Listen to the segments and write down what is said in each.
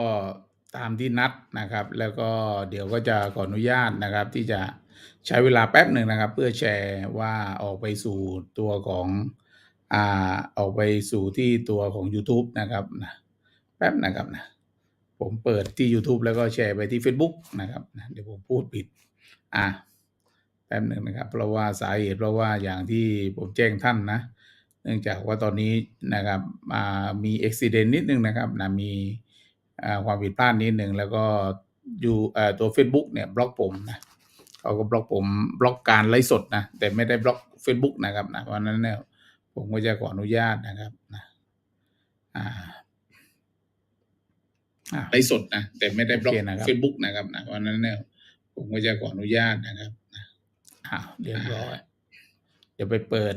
ก็ตามที่นัดนะครับ แล้วก็เดี๋ยวก็จะขออนุญาตนะครับ ที่จะใช้เวลาแป๊บหนึ่งนะครับ เพื่อแชร์ว่าออกไปสู่ตัวของอ่าออกไปสู่ที่ตัวของยูทูบนะครับนะแป๊บนะครับนะผมเปิดที่ยูทูบแล้วก็แชร์ไปที่เฟซบุ๊กนะครับนะเดี๋ยวผมพูดผิดอะแป๊บหนึ่งนะครับ เพราะว่าสาเหตุเพราะว่าอย่างที่ผมแจ้งท่านนะ เนื่องจากว่าตอนนี้นะครับอ่ามีอุบิเหตุนิดนึงนะครับนะมี ความผิดพลาดนิดหนึ่งแล้วก็อยู่เอ่อตัว Facebook เนี่ยบล็อกผมนะเขาก็บล็อกผมบล็อกการไลฟ์สดนะแต่ไม่ได้บล็อก Facebook นะครับนะเพราะฉะนั้นเนี่ยผมก็จะขออนุญาตนะครับนะอ่าอ่าไลฟ์สดนะแต่ไม่ได้บล็อก Facebook นะครับนะเพราะฉะนั้นเนี่ยผมก็จะขออนุญาตนะครับนะอ่าเรียบร้อยเดี๋ยวไปเปิด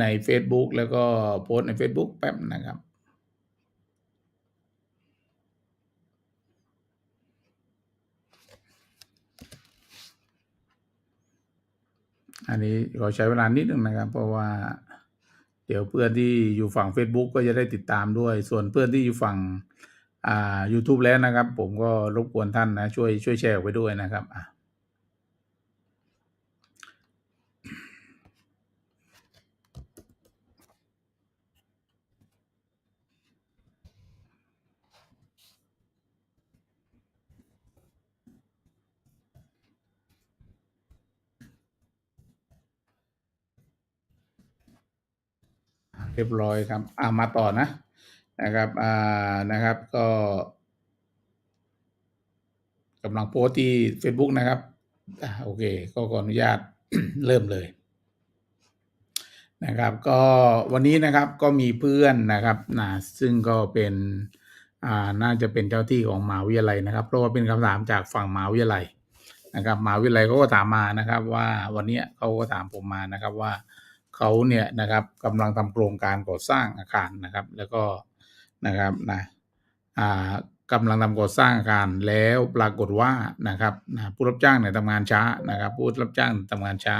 ใน Facebook แล้วก็โพสต์ใน Facebook แป๊บนะครับ อันนี้ขอใช้เวลานิดนึงนะครับ เพราะว่า เดี๋ยวเพื่อนที่อยู่ฝั่ง Facebook ก็จะได้ติดตามด้วย ส่วนเพื่อนที่อยู่ฝั่งอ่า YouTube แล้วนะครับ ผมก็รบกวนท่านนะ ช่วยช่วยแชร์ไปด้วยนะครับอะ เรียบร้อยครับอ่ามาต่อนะนะครับอ่านะครับก็กำลังโพสต์ที่ Facebook นะครับอ่าโอเค ก็ขออนุญาตเริ่มเลยนะครับก็วันนี้นะครับก็มีเพื่อนนะครับนะซึ่งก็เป็นอ่าน่าจะเป็นเจ้าที่ของมหาวิทยาลัยนะครับ เพราะว่าเป็นคำถามจากฝั่งมหาวิทยาลัยนะครับมหาวิทยาลัยเขาก็ถามมานะครับ ว่าวันนี้เขาก็ถามผมมานะครับว่า เขาเนี่ยนะครับกำลังทำโครงการก่อสร้างอาคารนะครับ แล้วก็นะครับนะอ่ากำลังทำก่อสร้างอาคารแล้วปรากฏว่านะครับนะผู้รับจ้างเนี่ยทำงานช้านะครับ ผู้รับจ้างทำงานช้า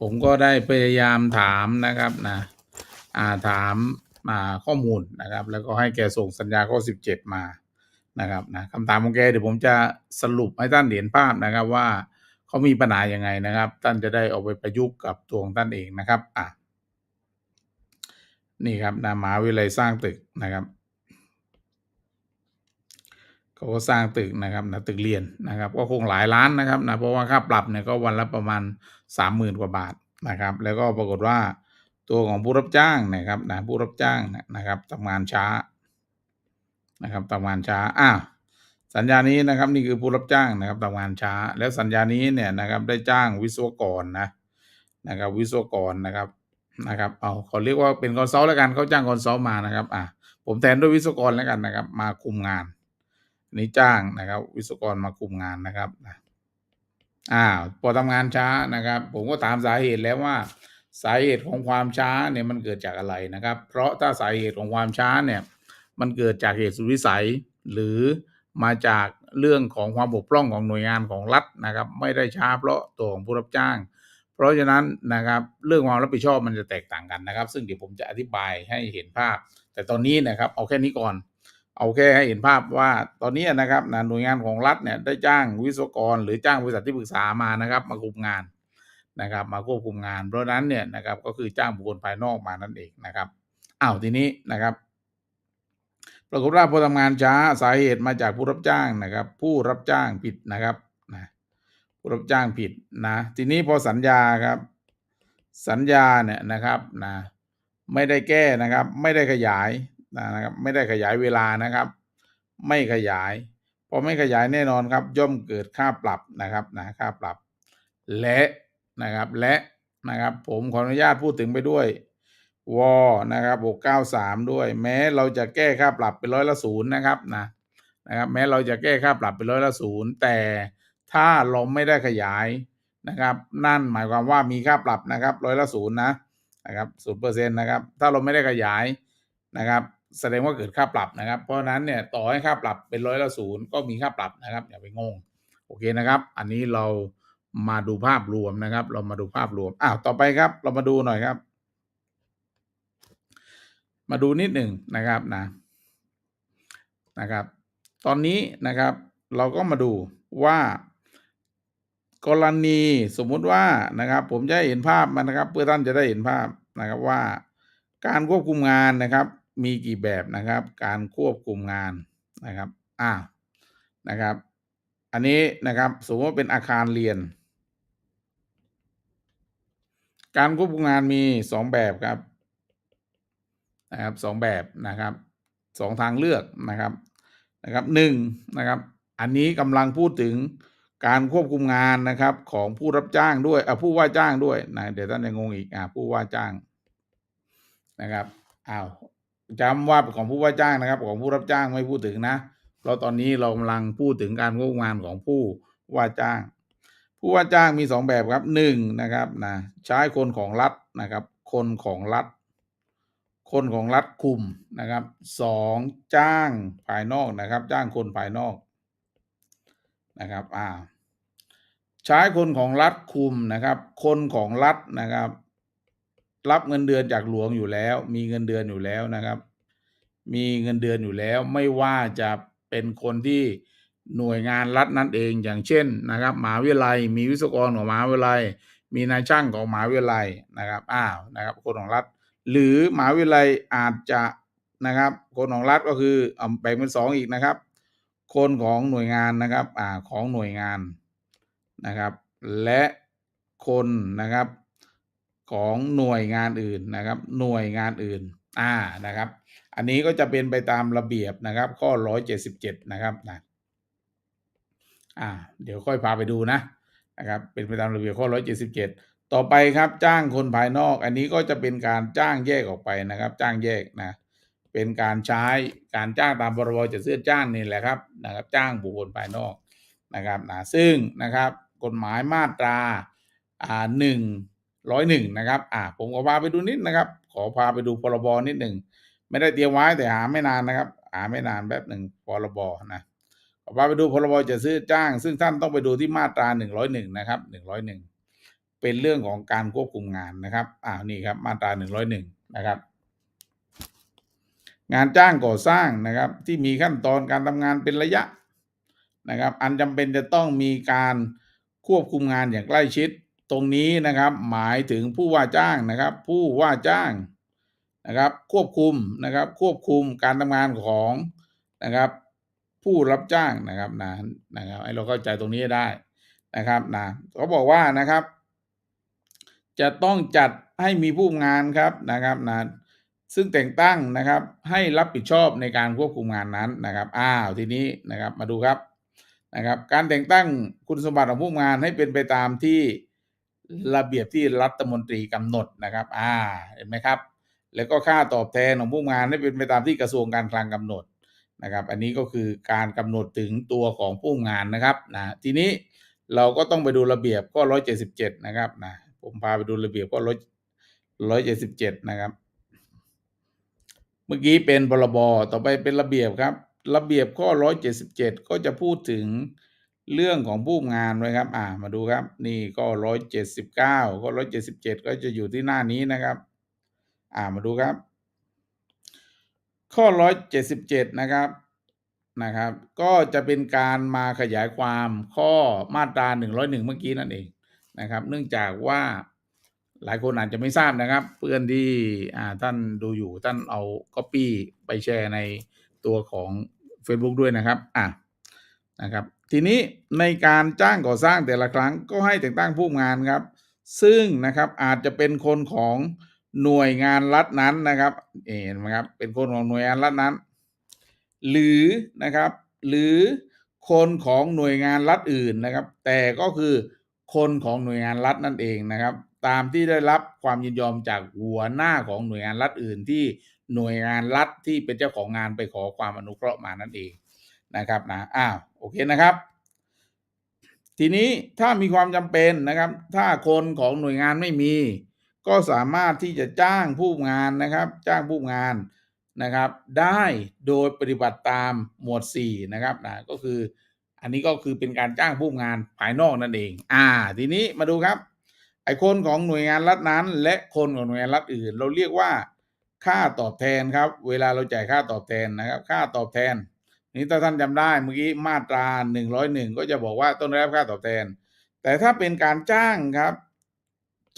ผมก็ได้พยายามถามนะครับนะอ่าถามอ่าข้อมูลนะครับ แล้วก็ให้แกส่งสัญญาข้อ 17 มานะครับนะคำถามของแกเดี๋ยวผมจะสรุปให้ท่านเห็นภาพนะครับว่า เขามีปัญหายังไงนะครับ ท่านจะได้เอาไปประยุกต์กับตัวของท่านเองนะครับอะนี่ครับนะมหาวิทยาลัยสร้างตึกนะครับเขาก็สร้างตึกนะครับนะตึกเรียนนะครับ ก็คงหลายล้านนะครับนะเพราะว่าค่าปรับเนี่ยก็วันละประมาณสามหมื่นกว่าบาทนะครับ แล้วก็ปรากฏว่าตัวของผู้รับจ้างนะครับนะผู้รับจ้างนะครับทำงานช้านะครับทำงานช้าอ้าว สัญญานี้นะครับนี่คือผู้รับจ้างนะครับทำงานช้า แล้วสัญญานี้เนี่ยนะครับได้จ้างวิศวกรนะนะครับวิศวกรนะครับนะครับเอาเขาเรียกว่าเป็นคอนซัลท์แล้วกันเขาจ้างคอนซัลท์มานะครับอะผมแทนด้วยวิศวกรแล้วกันนะครับ มาคุมงานนี่จ้างนะครับ วิศวกรมาคุมงานนะครับอ่าพอทำงานช้านะครับ ผมก็ถามสาเหตุแล้วว่า สาเหตุของความช้าเนี่ยมันเกิดจากอะไรนะครับ เพราะถ้าสาเหตุของความช้าเนี่ย มันเกิดจากเหตุสุดวิสัยหรือ มาจากเรื่องของความบกพร่องของหน่วยงานของรัฐนะครับ ไม่ได้ช้าเพราะตัวของผู้รับจ้าง เพราะฉะนั้นนะครับเรื่องความรับผิดชอบมันจะแตกต่างกันนะครับ ซึ่งเดี๋ยวผมจะอธิบายให้เห็นภาพ แต่ตอนนี้นะครับเอาแค่นี้ก่อน เอาแค่ให้เห็นภาพว่าตอนนี้นะครับนะหน่วยงานของรัฐเนี่ยได้จ้างวิศวกร หรือจ้างบริษัทที่ปรึกษามานะครับ มาคุมงานนะครับ มาควบคุมงาน เพราะนั้นเนี่ยนะครับก็คือจ้างบุคคลภายนอกมานั่นเองนะครับอ้าวทีนี้นะครับ ปรากฏว่าพอทำงานช้าสาเหตุมาจากผู้รับจ้างนะครับ ผู้รับจ้างผิดนะครับนะผู้รับจ้างผิดนะ ทีนี้พอสัญญาครับ สัญญาเนี่ยนะครับนะไม่ได้แก้นะครับ ไม่ได้ขยายนะครับ ไม่ได้ขยายเวลานะครับ ไม่ขยายพอไม่ขยายแน่นอนครับ ย่อมเกิดค่าปรับนะครับนะค่าปรับ และนะครับและนะครับ ผมขออนุญาตพูดถึงไปด้วย วนะครับ693ด้วย แม้เราจะแก้ค่าปรับเป็นร้อยละศูนย์นะครับนะนะครับแม้เราจะแก้ค่าปรับเป็นร้อยละศูนย์แต่ถ้าเราไม่ได้ขยายนะครับ นั่นหมายความว่ามีค่าปรับนะครับร้อยละศูนย์นะนะครับศูนย์เปอร์เซ็นต์นะครับ ถ้าเราไม่ได้ขยายนะครับ แสดงว่าเกิดค่าปรับนะครับ เพราะฉะนั้นเนี่ยต่อให้ค่าปรับเป็นร้อยละศูนย์ก็มีค่าปรับนะครับ อย่าไปงงโอเคนะครับ อันนี้เรามาดูภาพรวมนะครับ เรามาดูภาพรวมอ้าวต่อไปครับ เรามาดูหน่อยครับ มาดูนิดหนึ่งนะครับนะนะครับ ตอนนี้นะครับเราก็มาดูว่า กรณีสมมุติว่านะครับ ผมจะเห็นภาพมันนะครับเพื่อท่านจะได้เห็นภาพนะครับว่า การควบคุมงานนะครับ มีกี่แบบนะครับ การควบคุมงานนะครับอ่านะครับ อันนี้นะครับสมมติว่าเป็นอาคารเรียน การควบคุมงานมีสองแบบครับ นะครับสองแบบนะครับสองทางเลือกนะครับนะครับหนึ่งนะครับอันนี้กำลังพูดถึงการควบคุมงานนะครับของผู้รับจ้างด้วยอ่าผู้ว่าจ้างด้วยนะเดี๋ยวท่านจะงงอีกอ่าผู้ว่าจ้างนะครับอ้าวจำว่าของผู้ว่าจ้างนะครับ ของผู้รับจ้างไม่พูดถึงนะเพราะตอนนี้เรากำลังพูดถึงการควบคุมงานของผู้ว่าจ้าง ผู้ว่าจ้างมีสองแบบครับหนึ่งนะครับนะใช้คนของรัฐนะครับ คนของรัฐ คนของรัฐคุมนะครับสองจ้างภายนอกนะครับ จ้างคนภายนอกนะครับอ่าใช้คนของรัฐคุมนะครับ คนของรัฐนะครับ รับเงินเดือนจากหลวงอยู่แล้ว มีเงินเดือนอยู่แล้วนะครับ มีเงินเดือนอยู่แล้ว ไม่ว่าจะเป็นคนที่หน่วยงานรัฐนั่นเองอย่างเช่นนะครับมหาวิทยาลัย มีวิศวกรของมหาวิทยาลัย มีนายช่างของมหาวิทยาลัยนะครับอ้าวนะครับ คนของรัฐ หรือหมหาวิทยาลัยอาจจะนะครับ คนของรัฐก็คือแบ่งเป็นสองอีกนะครับ คนของหน่วยงานนะครับอ่าของหน่วยงานนะครับ และคนนะครับของหน่วยงานอื่นนะครับ หน่วยงานอื่นอ่านะครับ อันนี้ก็จะเป็นไปตามระเบียบนะครับ ข้อ 177 นะครับนะอ่าเดี๋ยวค่อยพาไปดูนะนะครับ เป็นไปตามระเบียบข้อ 177 ต่อไปครับจ้างคนภายนอก อันนี้ก็จะเป็นการจ้างแยกออกไปนะครับ จ้างแยกนะ เป็นการใช้การจ้างตามพรบจัดซื้อจ้างนี่แหละครับนะครับ จ้างบุคคลภายนอกนะครับนะซึ่งนะครับกฎหมายมาตราอ่าหนึ่งร้อยหนึ่งนะครับอ่าผมขอพาไปดูนิดนะครับ ขอพาไปดูพรบนิดหนึ่งไม่ได้เตรียมไว้แต่หาไม่นานนะครับหาไม่นานแบบหนึ่งพรบนะขอพาไปดูพรบจัดซื้อจ้าง ซึ่งท่านต้องไปดูที่มาตราหนึ่งร้อยหนึ่งนะครับหนึ่งร้อยหนึ่ง เป็นเรื่องของการควบคุมงานนะครับอ่านี่ครับมาตราหนึ่งร้อยหนึ่งนะครับงานจ้างก่อสร้างนะครับที่มีขั้นตอนการทำงานเป็นระยะนะครับ อันจำเป็นจะต้องมีการควบคุมงานอย่างใกล้ชิด ตรงนี้นะครับ หมายถึงผู้ว่าจ้างนะครับ ผู้ว่าจ้างนะครับ ควบคุมนะครับ ควบคุมการทำงานของนะครับ ผู้รับจ้างนะครับนะนะครับให้เราเข้าใจตรงนี้ได้นะครับนะเขาบอกว่านะครับ จะต้องจัดให้มีผู้งานครับนะครับนะซึ่งแต่งตั้งนะครับให้รับผิดชอบในการควบคุมงานนั้นนะครับอ้าวทีนี้นะครับมาดูครับนะครับการแต่งตั้งคุณสมบัติของผู้งานให้เป็นไปตามที่ระเบียบที่รัฐมนตรีกำหนดนะครับอ่าเห็นไหมครับ แล้วก็ค่าตอบแทนของผู้งานให้เป็นไปตามที่กระทรวงการคลังกำหนดนะครับ อันนี้ก็คือการกำหนดถึงตัวของผู้งานนะครับนะทีนี้เราก็ต้องไปดูระเบียบข้อร้อยเจ็ดสิบเจ็ดนะครับนะ ผมพาไปดูระเบียบข้อร้อยร้อยเจ็ดสิบเจ็ดนะครับ เมื่อกี้เป็นพรบต่อไปเป็นระเบียบครับ ระเบียบข้อร้อยเจ็ดสิบเจ็ดก็จะพูดถึงเรื่องของผู้งานไว้ครับ อ่า มาดูครับ นี่ก็ร้อยเจ็ดสิบเก้าก็ร้อยเจ็ดสิบเจ็ดก็จะอยู่ที่หน้านี้นะครับ อ่า มาดูครับ ข้อร้อยเจ็ดสิบเจ็ดนะครับ นะครับ ก็จะเป็นการมาขยายความข้อมาตราหนึ่งร้อยหนึ่งเมื่อกี้นั่นเอง นะครับ เนื่องจากว่าหลายคนอาจจะไม่ทราบนะครับ เพื่อนที่ท่านดูอยู่ท่านเอาก๊อปปี้ไปแชร์ในตัวของ Facebook ด้วยนะครับอะนะครับ ทีนี้ในการจ้างก่อสร้างแต่ละครั้งก็ให้แต่งตั้งผู้งานครับ ซึ่งนะครับอาจจะเป็นคนของหน่วยงานรัฐนั้นนะครับเห็นไหมครับเป็นคนของหน่วยงานรัฐนั้น หรือนะครับ หรือคนของหน่วยงานรัฐอื่นนะครับ แต่ก็คือ คนของหน่วยงานรัฐนั่นเองนะครับ ตามที่ได้รับความยินยอมจากหัวหน้าของหน่วยงานรัฐอื่นที่หน่วยงานรัฐที่เป็นเจ้าของงานไปขอความอนุเคราะห์มานั่นเองนะครับนะอ้าวโอเคนะครับ ทีนี้ถ้ามีความจำเป็นนะครับ ถ้าคนของหน่วยงานไม่มี ก็สามารถที่จะจ้างผู้งานนะครับ จ้างผู้งานนะครับ ได้โดยปฏิบัติตามหมวด4นะครับนะก็คือ อันนี้ก็คือเป็นการจ้างผู้งานภายนอกนั่นเอง อ่า ทีนี้มาดูครับ ไอคนของหน่วยงานรัฐนั้น และคนของหน่วยงานรัฐอื่น เราเรียกว่า ค่าตอบแทนครับ เวลาเราจ่ายค่าตอบแทนนะครับ ค่าตอบแทน นี่ถ้าท่านจำได้เมื่อกี้มาตรา 101 ก็จะบอกว่าต้องได้รับค่าตอบแทน แต่ถ้าเป็นการจ้างครับ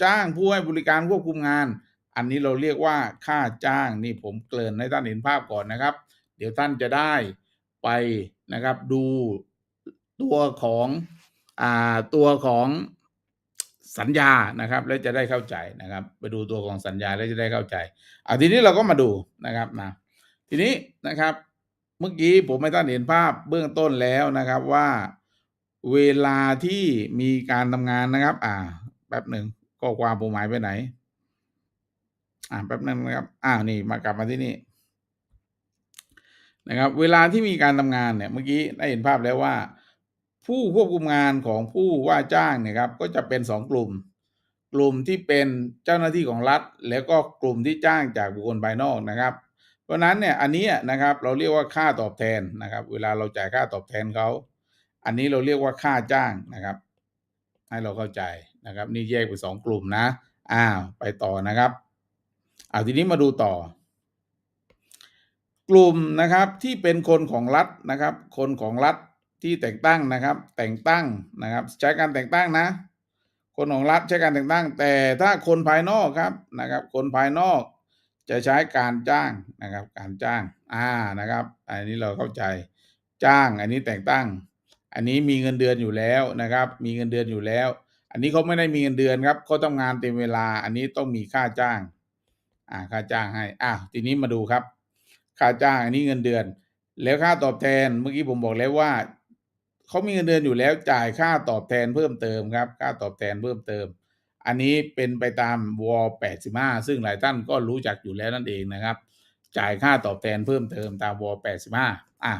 จ้างผู้ให้บริการควบคุมงาน อันนี้เราเรียกว่าค่าจ้างนี่ผมเกริ่นให้ท่านเห็นภาพก่อนนะครับ เดี๋ยวท่านจะได้ไปนะครับดู ตัวของอ่าตัวของสัญญานะครับ แล้วจะได้เข้าใจนะครับ ไปดูตัวของสัญญาแล้วจะได้เข้าใจอ่าทีนี้เราก็มาดูนะครับนะทีนี้นะครับเมื่อกี้ผมให้ท่านเห็นภาพเบื้องต้นแล้วนะครับว่าเวลาที่มีการทำงานนะครับ อ่าแป๊บหนึ่งข้อความผมหมายไปไหน อ่าแป๊บหนึงนะครับอ้าวนี่มากลับมาที่นี่นะครับ เวลาที่มีการทำงานเนี่ย เมื่อกี้ได้เห็นภาพแล้วว่า ผู้ควบคุมงานของผู้ว่าจ้างเนี่ยครับก็จะเป็นสองกลุ่ม กลุ่มที่เป็นเจ้าหน้าที่ของรัฐ แล้วก็กลุ่มที่จ้างจากบุคคลภายนอกนะครับ เพราะฉะนั้นเนี่ยอันนี้นะครับเราเรียกว่าค่าตอบแทนนะครับ เวลาเราจ่ายค่าตอบแทนเขาอันนี้เราเรียกว่าค่าจ้างนะครับ ให้เราเข้าใจนะครับ นี่แยกเป็นสองกลุ่มนะอ้าวไปต่อนะครับเอาทีนี้มาดูต่อ กลุ่มนะครับที่เป็นคนของรัฐนะครับ คนของรัฐ ที่แต่งตั้งนะครับ แต่งตั้งนะครับ ใช้การแต่งตั้งนะ คนของรัฐใช้การแต่งตั้ง แต่ถ้าคนภายนอกครับนะครับ คนภายนอกจะใช้การจ้างนะครับ การจ้างอ่านะครับ อันนี้เราเข้าใจจ้าง อันนี้แต่งตั้ง อันนี้มีเงินเดือนอยู่แล้วนะครับ มีเงินเดือนอยู่แล้ว อันนี้เขาไม่ได้มีเงินเดือนครับเขาทำงานเต็มเวลา อันนี้ต้องมีค่าจ้าง อ่าค่าจ้างให้อ่าทีนี้มาดูครับ ค่าจ้างอันนี้เงินเดือน แล้วค่าตอบแทนเมื่อกี้ผมบอกแล้วว่า เขามีเงินเดือนอยู่แล้วจ่ายค่าตอบแทนเพิ่มเติมครับ ค่าตอบแทนเพิ่มเติม อันนี้เป็นไปตามวอ85 ซึ่งหลายท่านก็รู้จักอยู่แล้วนั่นเองนะครับ จ่ายค่าตอบแทนเพิ่มเติมตามวอ85อะ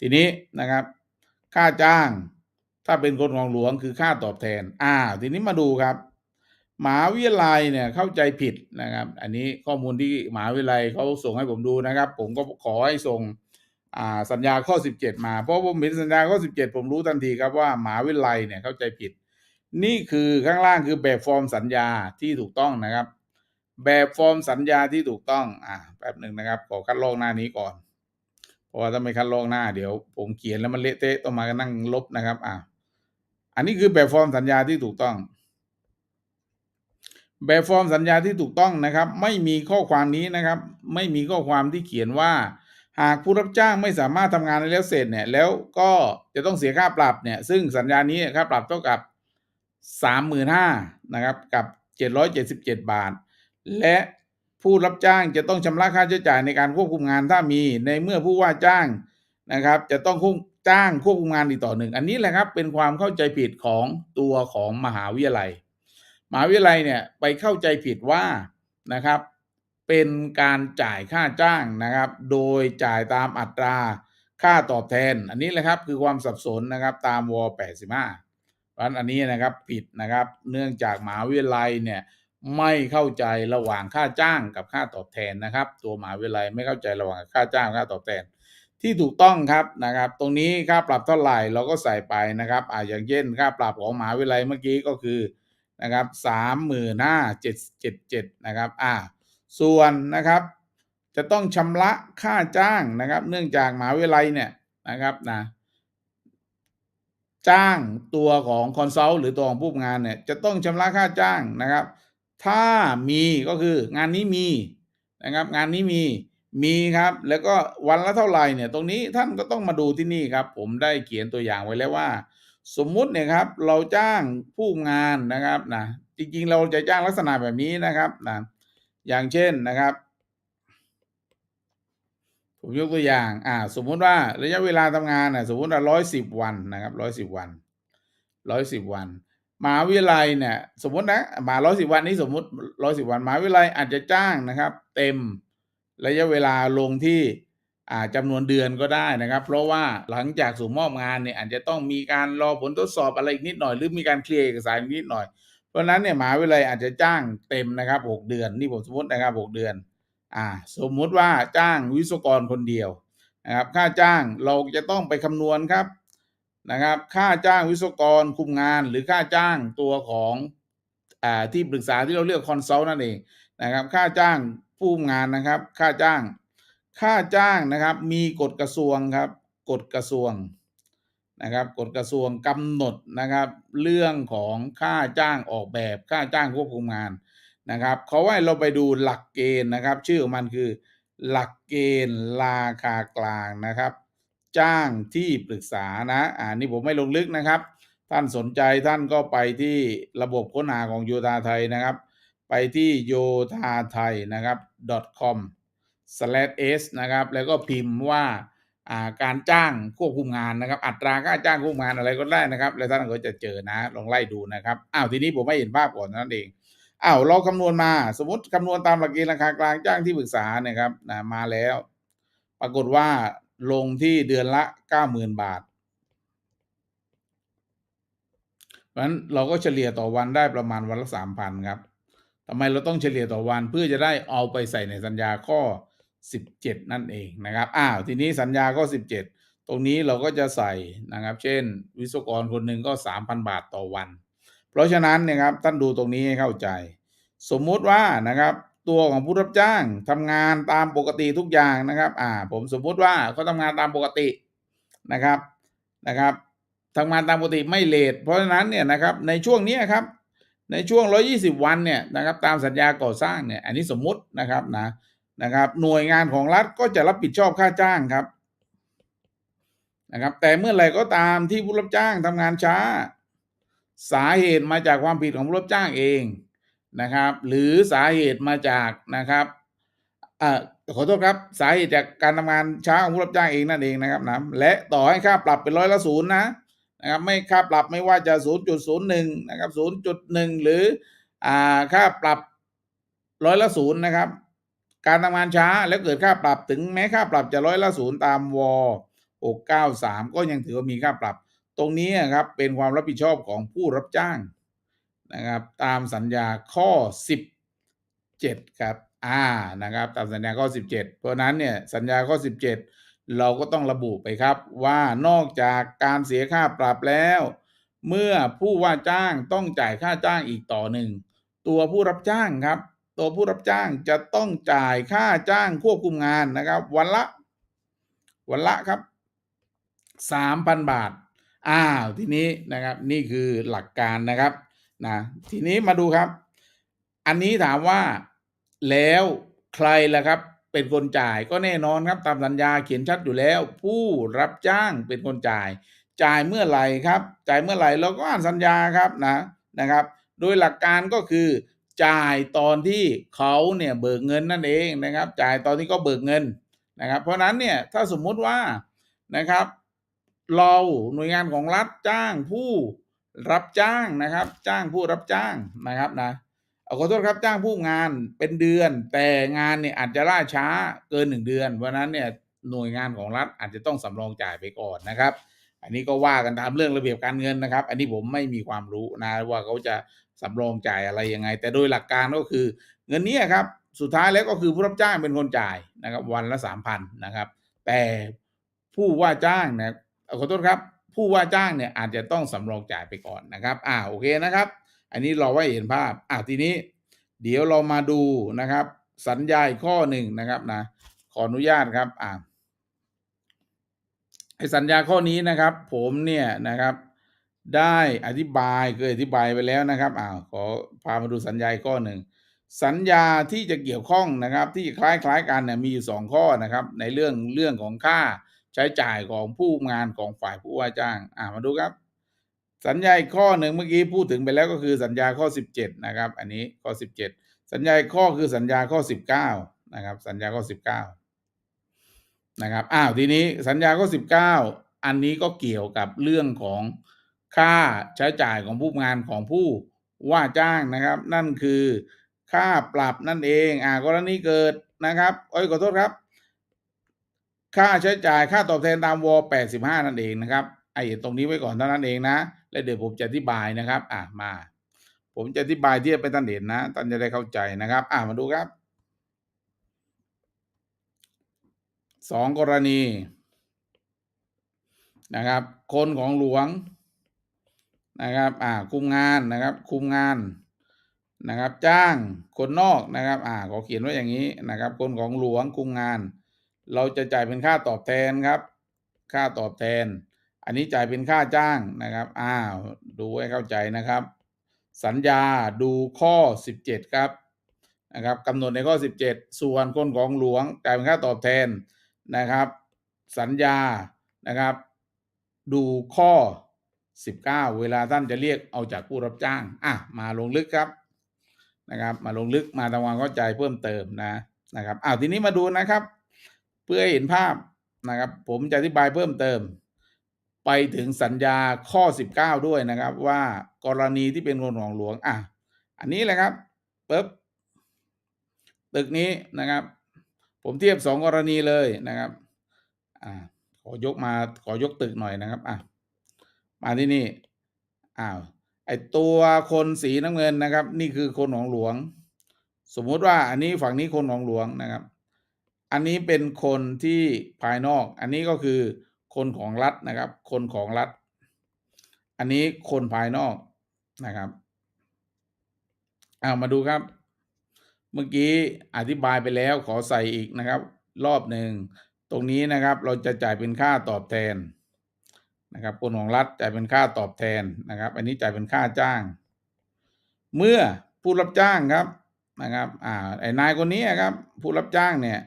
ทีนี้นะครับ ค่าจ้างถ้าเป็นคนของหลวงคือค่าตอบแทน อ่า ทีนี้มาดูครับหมหาวิทยาลัยเนี่ยเข้าใจผิดนะครับ อันนี้ข้อมูลที่หมหาวิทยาลัยเขาส่งให้ผมดูนะครับ ผมก็ขอให้ส่ง สัญญาข้อ 17 มา เพราะผมเห็นสัญญาข้อ 17 ผมรู้ทันทีครับว่ามหาวิทยาลัยเนี่ยเข้าใจผิด นี่คือข้างล่างคือแบบฟอร์มสัญญาที่ถูกต้องนะครับ แบบฟอร์มสัญญาที่ถูกต้องอ่าแป๊บหนึ่งนะครับขอคัดลอกหน้านี้ก่อน เพราะว่าถ้าไม่คัดลอกหน้าเดี๋ยว ผมเขียนแล้วมันเละเทะต้องมานั่งลบนะครับอ่าอันนี้คือแบบฟอร์มสัญญาที่ถูกต้อง แบบฟอร์มสัญญาที่ถูกต้องนะครับ ไม่มีข้อความนี้นะครับ ไม่มีข้อความที่เขียนว่า หากผู้รับจ้างไม่สามารถทำงานได้แล้วเสร็จเนี่ย แล้วก็จะต้องเสียค่าปรับเนี่ย ซึ่งสัญญานี้ค่าปรับเท่ากับสามหมื่นห้านะครับ กับเจ็ดร้อยเจ็ดสิบเจ็ดบาท และผู้รับจ้างจะต้องชำระค่าใช้จ่ายในการควบคุมงานถ้ามีในเมื่อผู้ว่าจ้างนะครับ จะต้องควบจ้างควบคุมงานอีกต่อหนึ่ง อันนี้แหละครับเป็นความเข้าใจผิดของตัวของมหาวิทยาลัย มหาวิทยาลัยเนี่ยไปเข้าใจผิดว่านะครับ เป็นการจ่ายค่าจ้างนะครับ โดยจ่ายตามอัตราค่าตอบแทน อันนี้แหละครับคือความสับสนนะครับตามว85เพราะฉะนั้นอันนี้นะครับผิดนะครับเนื่องจากหมหาวิทยาลัยเนี่ยไม่เข้าใจระหว่างค่าจ้างกับค่าตอบแทนนะครับ ตัวหมหาวิทยาลัยไม่เข้าใจระหว่างค่าจ้างค่าตอบแทน ที่ถูกต้องครับนะครับ ตรงนี้ค่าปรับเท่าไหร่เราก็ใส่ไปนะครับอ่าอย่างเช่นค่าปรับของหมหาวิทยาลัยเมื่อกี้ก็คือนะครับสามหมื่นห้าเจ็ดเจ็ดเจ็ดนะครับอ่า ส่วนนะครับ จะต้องชำระค่าจ้างนะครับ เนื่องจากหมหาวิทยาลัยเนี่ยนะครับนะจ้างตัวของคอนซัลท์หรือตัวของผู้งานเนี่ยจะต้องชำระค่าจ้างนะครับ ถ้ามีก็คืองานนี้มีนะครับ งานนี้มีมีครับ แล้วก็วันละเท่าไหร่เนี่ยตรงนี้ท่านก็ต้องมาดูที่นี่ครับ ผมได้เขียนตัวอย่างไว้แล้วว่า สมมุติเนี่ยครับเราจ้างผู้งานนะครับนะจริงๆ เราจะจ้างลักษณะแบบนี้นะครับนะ อย่างเช่นนะครับ ผมยกตัวอย่าง อ่า สมมุติว่าระยะเวลาทำงานน่ะสมมุติว่าร้อยสิบวันนะครับร้อยสิบวันร้อยสิบวันมหาวิทยาลัยเนี่ย สมมตินะมาร้อยสิบวันนี้สมมติร้อยสิบวันมหาวิทยาลัยอาจจะจ้างนะครับ เต็มระยะเวลาลงที่อ่าจำนวนเดือนก็ได้นะครับ เพราะว่าหลังจากส่งมอบงานเนี่ยอาจจะต้องมีการรอผลทดสอบอะไรอีกนิดหน่อย หรือมีการเคลียร์เอกสารนิดหน่อย ราะนั้นเนี่ยมหาวิทยาลัยอาจจะจ้างเต็มนะครับหกเดือน นี่ผมสมมตินะครับหกเดือน อ่า สมมุติว่าจ้างวิศวกรคนเดียวนะครับ ค่าจ้างเราจะต้องไปคำนวณครับนะครับ ค่าจ้างวิศวกรคุมงาน หรือค่าจ้างตัวของอ่าที่ปรึกษาที่เราเรียกคอนซัลท์นั่นเองนะครับ ค่าจ้างผู้คุมงานนะครับ ค่าจ้าง ค่าจ้างนะครับ มีกฎกระทรวงครับ กฎกระทรวง นะครับกฎกระทรวงกำหนดนะครับเรื่องของค่าจ้างออกแบบค่าจ้างควบคุมงานนะครับเขาให้เราไปดูหลักเกณฑ์นะครับ ชื่อของมันคือหลักเกณฑ์ราคากลางนะครับ จ้างที่ปรึกษานะอ่านี่ผมไม่ลงลึกนะครับ ท่านสนใจท่านก็ไปที่ระบบค้นหาของโยธาไทยนะครับ ไปที่โยธาไทยนะครับ com/s นะครับ แล้วก็พิมพ์ว่า การจ้างควบคุมงานนะครับ อัตราค่าจ้างควบคุมงานอะไรก็ได้นะครับ แล้วท่านก็จะเจอนะลองไล่ดูนะครับอ้าวทีนี้ผมไม่เห็นภาพก่อนนั่นเองอ้าวเราคำนวณมาสมมติคำนวณตามหลักเกณฑ์ราคากลางจ้างที่ปรึกษาเนี่ยครับนะมาแล้ว ปรากฏว่าลงที่เดือนละเก้าหมื่นบาทเพราะฉะนั้นเราก็เฉลี่ยต่อวันได้ประมาณวันละสามพันครับทำไมเราต้องเฉลี่ยต่อวันเพื่อจะได้เอาไปใส่ในสัญญาข้อ 17 นั่นเองนะครับอ้าวทีนี้สัญญาข้อ17 ตรงนี้เราก็จะใส่นะครับ เช่น วิศวกรคนหนึ่งก็ 3,000 บาทต่อวัน เพราะฉะนั้นนะครับท่านดูตรงนี้ให้เข้าใจ สมมุติว่านะครับตัวของผู้รับจ้างทำงานตามปกติทุกอย่างนะครับอ่าผมสมมุติว่าเขาทำงานตามปกตินะครับนะครับทำงานตามปกติไม่เลทเพราะฉะนั้นเนี่ยนะครับในช่วงนี้ครับในช่วง 120 วันเนี่ยนะครับตามสัญญาก่อสร้างเนี่ยอันนี้สมมุตินะครับนะ นะครับหน่วยงานของรัฐก็จะรับผิดชอบค่าจ้างครับนะครับแต่เมื่อไหร่ก็ตามที่ผู้รับจ้างทำงานช้า สาเหตุมาจากความผิดของผู้รับจ้างเองนะครับ หรือสาเหตุมาจากนะครับเอ่อขอโทษครับสาเหตุจากการทำงานช้าของผู้รับจ้างเองนั่นเองนะครับนะและต่อให้ค่าปรับเป็นร้อยละศูนย์นะนะครับไม่ค่าปรับไม่ว่าจะ 0.01นะครับ0.1 หรืออ่าค่าปรับร้อยละศูนย์นะครับ การทำงานช้าแล้วเกิดค่าปรับถึงแม้ค่าปรับจะร้อยละศูนย์ตามว693 ก็ยังถือว่ามีค่าปรับ ตรงนี้ครับเป็นความรับผิดชอบของผู้รับจ้างนะครับ ตามสัญญาข้อ 17 ครับอ่านะครับ ตามสัญญาข้อ 17 เพราะนั้นเนี่ยสัญญาข้อ 17 เราก็ต้องระบุไปครับ ว่านอกจากการเสียค่าปรับแล้ว เมื่อผู้ว่าจ้างต้องจ่ายค่าจ้างอีกต่อหนึ่งตัวผู้รับจ้างครับ ตัวผู้รับจ้างจะต้องจ่ายค่าจ้างควบคุมงานนะครับ วันละ วันละครับสามพันบาท อ้าวทีนี้นะครับนี่คือหลักการนะครับนะทีนี้มาดูครับ อันนี้ถามว่าแล้วใครล่ะครับ เป็นคนจ่ายก็แน่นอนครับตามสัญญาเขียนชัดอยู่แล้ว ผู้รับจ้างเป็นคนจ่าย จ่ายเมื่อไหร่ครับ จ่ายเมื่อไหร่เราก็อ่านสัญญาครับนะนะครับ โดยหลักการก็คือ จ่ายตอนที่เขาเนี่ยเบิกเงินนั่นเองนะครับ จ่ายตอนที่เขาเบิกเงินนะครับ เพราะนั้นเนี่ยถ้าสมมุติว่านะครับ เราหน่วยงานของรัฐจ้างผู้รับจ้างนะครับ จ้างผู้รับจ้างนะครับนะเอาขอโทษครับจ้างผู้งานเป็นเดือน แต่งานเนี่ยอาจจะล่าช้าเกินหนึ่งเดือน เพราะนั้นเนี่ยหน่วยงานของรัฐอาจจะต้องสำรองจ่ายไปก่อนนะครับ อันนี้ก็ว่ากันตามเรื่องระเบียบการเงินนะครับ อันนี้ผมไม่มีความรู้นะว่าเขาจะ สำรองจ่ายอะไรยังไง แต่โดยหลักการก็คือ เงินนี้ครับสุดท้ายแล้วก็คือผู้รับจ้างเป็นคนจ่ายนะครับ วันละสามพันนะครับ แต่ผู้ว่าจ้างนี่ยขอโทษครับ ผู้ว่าจ้างเนี่ยอาจจะต้องสำรองจ่ายไปก่อนนะครับ อ่าโอเคนะครับ อันนี้เราไว้เห็นภาพอ่าทีนี้ เดี๋ยวเรามาดูนะครับ สัญญาอีกข้อหนึ่งนะครับนะขออนุญาตครับอ่าไอสัญญาข้อนี้นะครับ ผมเนี่ยนะครับ ได้อธิบายเคยอธิบายไปแล้วนะครับอ่าวขอพามาดูสัญญาอีกข้อหนึ่งสัญญาที่จะเกี่ยวข้องนะครับ ที่คล้ายคล้ายกันเนี่ยมีอยู่สองข้อนะครับ ในเรื่องเรื่องของค่าใช้จ่ายของผู้งานของฝ่ายผู้ว่าจ้าง อ่ามาดูครับ สัญญาอีกข้อหนึ่งเมื่อกี้พูดถึงไปแล้วก็คือสัญญาข้อ 17 นะครับ อันนี้ข้อ 17 สัญญาข้อคือสัญญาข้อ 19 นะครับ สัญญาข้อ 19 นะครับอ้าวทีนี้สัญญาข้อ 19 อันนี้ก็เกี่ยวกับเรื่องของ ค่าใช้จ่ายของผู้งานของผู้ว่าจ้างนะครับ นั่นคือค่าปรับนั่นเองอ่ากรณีเกิดนะครับเอ้ยขอโทษครับ ค่าใช้จ่ายค่าตอบแทนตามว85 นั่นเองนะครับไอ้ตรงนี้ไว้ก่อนเท่านั้นเองนะ แล้วเดี๋ยวผมจะอธิบายนะครับ อ่ามา ผมจะอธิบายที่เป็นท่านเห็นนะท่านจะได้เข้าใจนะครับ อ่ามาดูครับสองกรณีนะครับ คนของหลวง นะครับอ่าคุมงานนะครับ คุมงานนะครับ จ้างคนนอกนะครับอ่าขอเขียนไว้อย่างนี้นะครับ คนของหลวงคุมงาน เราจะจ่ายเป็นค่าตอบแทนครับ ค่าตอบแทน อันนี้จ่ายเป็นค่าจ้างนะครับอ้าวดูให้เข้าใจนะครับ สัญญาดูข้อ 17 ครับนะครับกำหนดในข้อ 17 ส่วนคนของหลวงจ่ายเป็นค่าตอบแทนนะครับ สัญญานะครับ ดูข้อ 19 เวลาท่านจะเรียกเอาจากผู้รับจ้าง อะ มาลงลึกครับนะครับ มาลงลึกมาทำความเข้าใจเพิ่มเติมนะนะครับอ้าวทีนี้มาดูนะครับ เพื่อให้เห็นภาพนะครับ ผมจะอธิบายเพิ่มเติม ไปถึงสัญญาข้อ 19 ด้วยนะครับ ว่ากรณีที่เป็นคนของหลวงอะอันนี้แหละครับปึ๊บตึกนี้นะครับ ผมเทียบสองกรณีเลยนะครับอ่าขอยกมาขอยกตึกหน่อยนะครับอะ มาที่นี่อ้าวไอตัวคนสีน้ำเงินนะครับ นี่คือคนของหลวง สมมุติว่าอันนี้ฝั่งนี้คนของหลวงนะครับ อันนี้เป็นคนที่ภายนอก อันนี้ก็คือคนของรัฐนะครับ คนของรัฐ อันนี้คนภายนอกนะครับเอามาดูครับ เมื่อกี้อธิบายไปแล้วขอใส่อีกนะครับ รอบหนึ่งตรงนี้นะครับเราจะจ่ายเป็นค่าตอบแทน นะครับคนของรัฐจ่ายเป็นค่าตอบแทนนะครับ อันนี้จ่ายเป็นค่าจ้าง เมื่อผู้รับจ้างครับนะครับอ่าไอ้นายคนนี้ครับ ผู้รับจ้างเนี่ย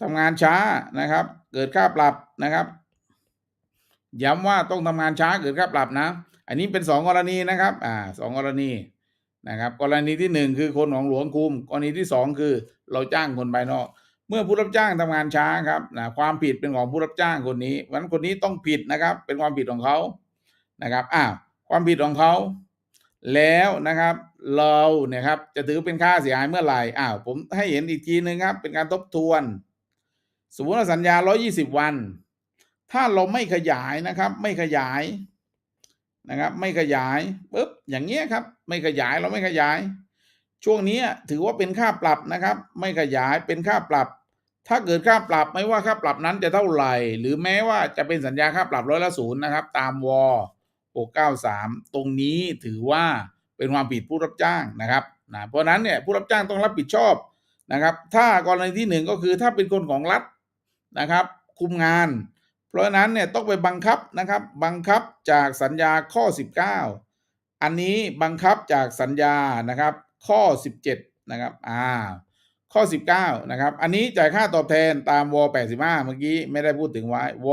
ทำงานช้านะครับ เกิดค่าปรับนะครับย้ำว่าต้องทำงานช้าเกิดค่าปรับนะ อันนี้เป็นสองกรณีนะครับอ่าสองกรณีนะครับ กรณีที่หนึ่งคือคนของหลวงคุม กรณีที่สองคือเราจ้างคนภายนอก เมื่อผู้รับจ้างทำงานช้าครับนะความผิดเป็นของผู้รับจ้างคนนี้วันคนนี้ต้องผิดนะครับ เป็นความผิดของเขานะครับอ้าวความผิดของเขาแล้วนะครับ เราเนี่ยครับจะถือเป็นค่าเสียหายเมื่อไหร่อ้าวผมให้เห็นอีกทีนึงครับ เป็นการทบทวน สมมติว่าสัญญา 120 วัน ถ้าเราไม่ขยายนะครับ ไม่ขยายนะครับ ไม่ขยายปุ๊บอย่างเงี้ยครับ ไม่ขยายเราไม่ขยาย ช่วงนี้ถือว่าเป็นค่าปรับนะครับ ไม่ขยายเป็นค่าปรับ ถ้าเกิดค่าปรับไม่ว่าค่าปรับนั้นจะเท่าไหร่ หรือแม้ว่าจะเป็นสัญญาค่าปรับร้อยละศูนย์นะครับ ตามว693 ตรงนี้ถือว่าเป็นความผิดผู้รับจ้างนะครับนะเพราะนั้นเนี่ยผู้รับจ้างต้องรับผิดชอบนะครับ ถ้ากรณีที่หนึ่งก็คือถ้าเป็นคนของรัฐนะครับ คุมงาน เพราะฉะนั้นเนี่ยต้องไปบังคับนะครับ บังคับจากสัญญาข้อ 19 อันนี้บังคับจากสัญญานะครับ ข้อ 17 นะครับอ่า ข้อ 19 นะครับ อันนี้จ่ายค่าตอบแทนตามว85 เมื่อกี้ไม่ได้พูดถึงไว้ว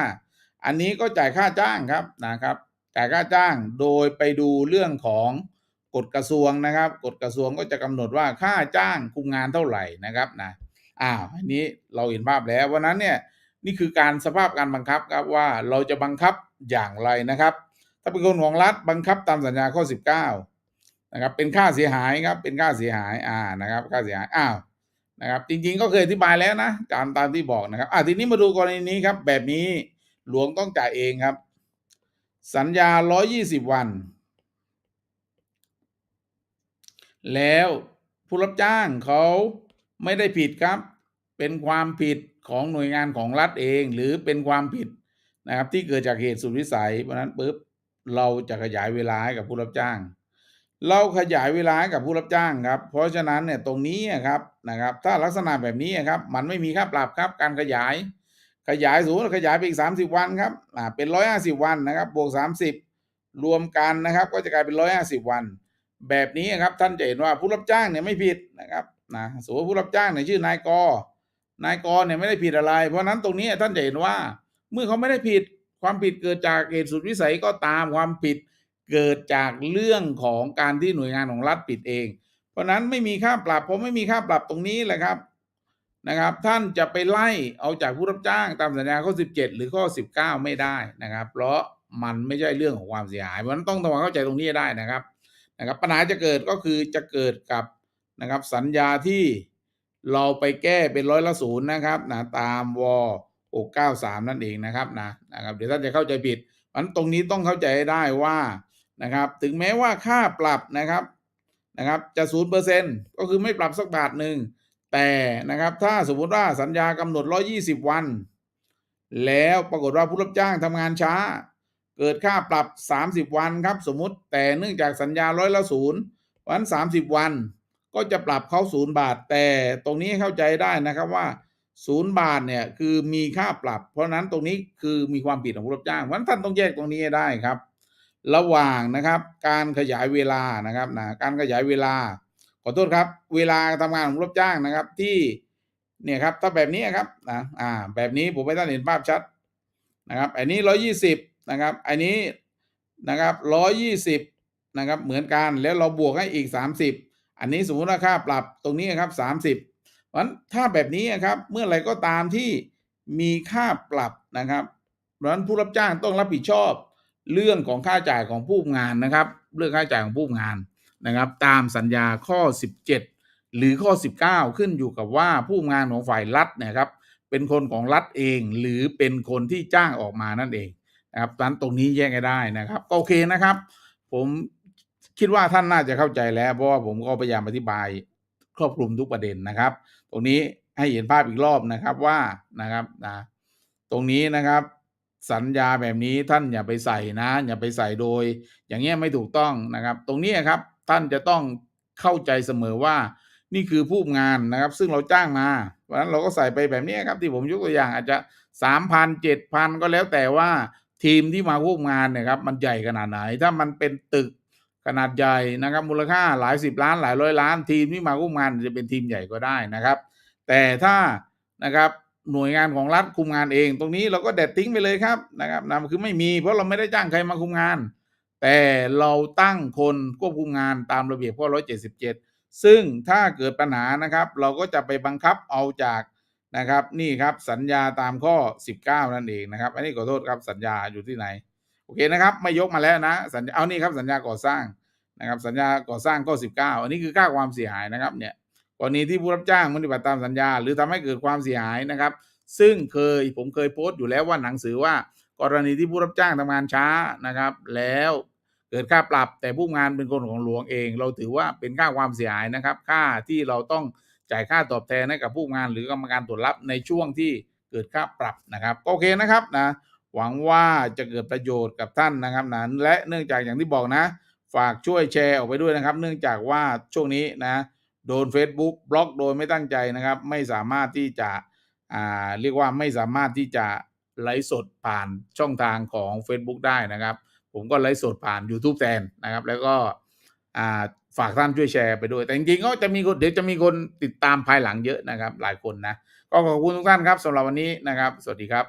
85 อันนี้ก็จ่ายค่าจ้างครับนะครับจ่ายค่าจ้างโดยไปดูเรื่องของกฎกระทรวงนะครับกฎกระทรวงก็จะกำหนดว่าค่าจ้างคุมงานเท่าไหร่นะครับนะอ้าวอันนี้เราเห็นภาพแล้ววันนั้นเนี่ยนี่คือการสภาพการบังคับครับว่าเราจะบังคับอย่างไรนะครับ ถ้าเป็นคนของรัฐบังคับตามสัญญาข้อ 19 นะครับ เป็นค่าเสียหายครับ เป็นค่าเสียหาย อ่า นะครับ ค่าเสียหาย อ้าว นะครับ จริง ๆ ก็เคยอธิบายแล้วนะ ตามตามที่บอกนะครับ อ่าทีนี้มาดูกรณีนี้ครับ แบบนี้หลวงต้องจ่ายเองครับ สัญญา 120 วัน แล้วผู้รับจ้างเขาไม่ได้ผิดครับ เป็นความผิดของหน่วยงานของรัฐเอง หรือเป็นความผิดนะครับ ที่เกิดจากเหตุสุดวิสัย เพราะนั้นปุ๊บเราจะขยายเวลาให้กับผู้รับจ้าง เราขยายเวลาให้กับผู้รับจ้างครับ เพราะฉะนั้นเนี่ยตรงนี้ครับนะครับ ถ้าลักษณะแบบนี้ครับ มันไม่มีค่าปรับครับการขยาย ขยายสูงขยายไปอีก 30 วันครับอ่าเป็น 150 วันนะครับบวก 30 รวมกันนะครับ ก็จะกลายเป็น 150 วัน แบบนี้ครับท่านจะเห็นว่าผู้รับจ้างเนี่ยไม่ผิดนะครับนะสมมติผู้รับจ้างเนี่ยชื่อนายกนายกเนี่ยไม่ได้ผิดอะไร เพราะนั้นตรงนี้ท่านจะเห็นว่า เมื่อเขาไม่ได้ผิดความผิดเกิดจากเหตุสุดวิสัยก็ตามความผิด เกิดจากเรื่องของการที่หน่วยงานของรัฐผิดเอง เพราะนั้นไม่มีค่าปรับเพราะไม่มีค่าปรับตรงนี้แหละครับนะครับ ท่านจะไปไล่เอาจากผู้รับจ้างตามสัญญาข้อ 17 หรือข้อ 19 ไม่ได้นะครับ เพราะมันไม่ใช่เรื่องของความเสียหายเพราะนั้นต้องทำความเข้าใจตรงนี้ได้นะครับนะครับ ปัญหาจะเกิดก็คือจะเกิดกับนะครับสัญญาที่เราไปแก้เป็นร้อยละศูนย์นะครับนะตามว693 นั่นเองนะครับนะนะครับ เดี๋ยวท่านจะเข้าใจผิดมันตรงนี้ต้องเข้าใจให้ได้ว่า นะครับ ถึงแม้ว่าค่าปรับนะครับนะครับจะศูนย์เปอร์เซ็นก็คือไม่ปรับสักบาทหนึ่งแต่นะครับถ้าสมมติว่าสัญญากำหนด 120 วัน แล้วปรากฏว่าผู้รับจ้างทำงานช้า เกิดค่าปรับ 30 วันครับสมมติแต่เนื่องจากสัญญาร้อยละศูนย์วัน 30 วัน ก็จะปรับเขาศูนย์บาท แต่ตรงนี้เข้าใจได้นะครับว่าศูนย์บาทเนี่ยคือมีค่าปรับ เพราะนั้นตรงนี้คือมีความผิดของผู้รับจ้างเพราะฉะนั้นท่านต้องแยกตรงนี้ได้ครับ ระหว่างนะครับ การขยายเวลานะครับนะการขยายเวลา ขอโทษครับ เวลาทำงานของผู้รับจ้างนะครับที่เนี่ยครับถ้าแบบนี้ครับนะอ่าแบบนี้ผมให้ท่านเห็นภาพชัดนะครับ อันนี้ร้อยี่สิบนะครับ อันนี้นะครับร้อยี่สิบนะครับเหมือนกันแล้วเราบวกให้อีกสามสิบอันนี้สมมติว่าค่าปรับตรงนี้ครับสามสิบเพราะฉะนั้นถ้าแบบนี้ครับเมื่อไรก็ตามที่มีค่าปรับนะครับเพราะฉะนั้นผู้รับจ้างต้องรับผิดชอบ เรื่องของค่าจ่ายของผู้งานนะครับ เรื่องค่าจ่ายของผู้งานนะครับ ตามสัญญาข้อ 17 หรือข้อ 19 ขึ้นอยู่กับว่าผู้งานของฝ่ายรัฐเนะครับเป็นคนของรัฐเองหรือเป็นคนที่จ้างออกมานั่นเองนะครับนั้นตรงนี้แยกได้นะครับก็โอเคนะครับ ผมคิดว่าท่านน่าจะเข้าใจแล้ว เพราะว่าผมก็พยายามอธิบายครอบคลุมทุกประเด็นนะครับ ตรงนี้ให้เห็นภาพอีกรอบนะครับว่านะครับนะตรงนี้นะครับ สัญญาแบบนี้ท่านอย่าไปใส่นะ อย่าไปใส่โดย อย่างเงี้ยไม่ถูกต้องนะครับ ตรงนี้ครับท่านจะต้องเข้าใจเสมอว่า นี่คือผู้งานนะครับ ซึ่งเราจ้างมาเพราะนั้นเราก็ใส่ไปแบบนี้ครับที่ผมยกตัวอย่างอาจจะสามพันเจ็ดพันก็แล้วแต่ว่าทีมที่มาร่วมงานเนี่ยครับมันใหญ่ขนาดไหน ถ้ามันเป็นตึกขนาดใหญ่นะครับมูลค่าหลายสิบล้านหลายร้อยล้านทีมที่มาร่วมงานจะเป็นทีมใหญ่ก็ได้นะครับ แต่ถ้านะครับ หน่วยงานของรัฐคุมงานเอง ตรงนี้เราก็เด็ดทิ้งไปเลยครับนะครับนะคือไม่มีเพราะเราไม่ได้จ้างใครมาคุมงาน แต่เราตั้งคนควบคุมงานตามระเบียบข้อ 177 ซึ่งถ้าเกิดปัญหานะครับ เราก็จะไปบังคับเอาจากนะครับ นี่ครับสัญญาตามข้อ 19 นั่นเองนะครับ อันนี้ขอโทษครับสัญญาอยู่ที่ไหนโอเคนะครับ ไม่ยกมาแล้วนะสัญญาเอานี่ครับสัญญาก่อสร้างนะครับ สัญญาก่อสร้างข้อ 19 อันนี้คือค่าความเสียหายนะครับเนี่ย กรณีที่ผู้รับจ้างไม่ปฏิบัติตามสัญญา หรือทำให้เกิดความเสียหายนะครับ ซึ่งเคยผมเคยโพสต์อยู่แล้วว่าหนังสือว่า กรณีที่ผู้รับจ้างทำงานช้านะครับ แล้วเกิดค่าปรับแต่ผู้งานเป็นคนของหลวงเอง เราถือว่าเป็นค่าความเสียหายนะครับ ค่าที่เราต้องจ่ายค่าตอบแทนให้กับผู้งานหรือกรรมการตรวจรับในช่วงที่เกิดค่าปรับนะครับก็โอเคนะครับนะหวังว่าจะเกิดประโยชน์กับท่านนะครับนะและเนื่องจากอย่างที่บอกนะ ฝากช่วยแชร์ออกไปด้วยนะครับ เนื่องจากว่าช่วงนี้นะ โดน Facebook บล็อกโดยไม่ตั้งใจนะครับ ไม่สามารถที่จะอ่าเรียกว่าไม่สามารถที่จะไลฟ์สดผ่านช่องทางของ Facebook ได้นะครับ ผมก็ไลฟ์สดผ่าน YouTube แทนนะครับ แล้วก็อ่าฝากท่านช่วยแชร์ไปด้วย แต่จริงๆก็จะมีคนเดี๋ยวจะมีคนติดตามภายหลังเยอะนะครับ หลายคนนะ ก็ขอบคุณทุกท่านครับสำหรับวันนี้นะครับ สวัสดีครับ